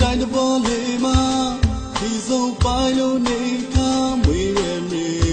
တိုင်းတပေါ်လေးမှာဒီဆုံးပိုင်းလုံးနေခါမွေးရနေ